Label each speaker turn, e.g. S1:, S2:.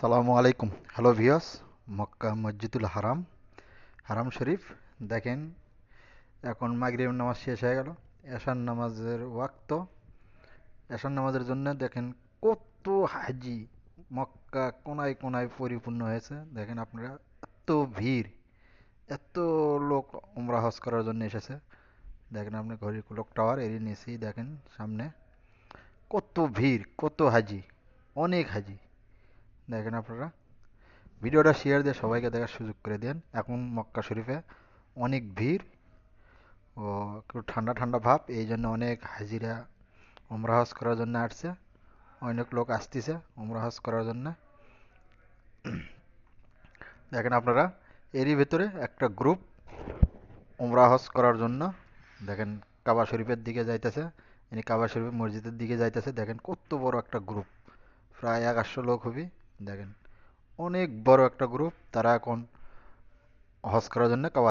S1: সালামু আলাইকুম। হ্যালো ভিওস মক্কা মসজিদুল হারাম হারাম শরীফ। দেখেন, এখন মাগরিব নামাজ শেষ হয়ে গেল। এশার নামাজের ওয়াক্ত। এশার নামাজের জন্য দেখেন কত হাজি মক্কা কোনায় কোনায় পরিপূর্ণ হয়েছে। দেখেন আপনারা, এত ভিড়, এত লোক উমরা হজ করার জন্য এসেছে। দেখেন আপনি ঘড়ি কুলক টাওয়ার এরই নিচেই দেখেন সামনে। কত ভিড়, কত হাজি, অনেক হাজি। দেখেন আপনারা। ভিডিওটা শেয়ার দিয়ে সবাইকে দেখার সুযোগ করে দেন। এখন মক্কা শরীফে অনেক ভিড় ও একটু ঠান্ডা ঠান্ডা ভাব, এই জন্য অনেক হাজিরা হজ করার জন্য আসছে। অনেক লোক আসতেছে হজ করার জন্য। দেখেন আপনারা, এরই ভেতরে একটা গ্রুপ হজ করার জন্য, দেখেন কাবা শরীফের দিকে যাইতেছে ইনি কাবা শরীফ মসজিদের দিকে যাইতেছে। দেখেন কত বড় একটা গ্রুপ প্রায় এক আটশো লোক হবি। দেখেন অনেক বড় একটা গ্রুপ তারা এখন হজ করার জন্য কাবা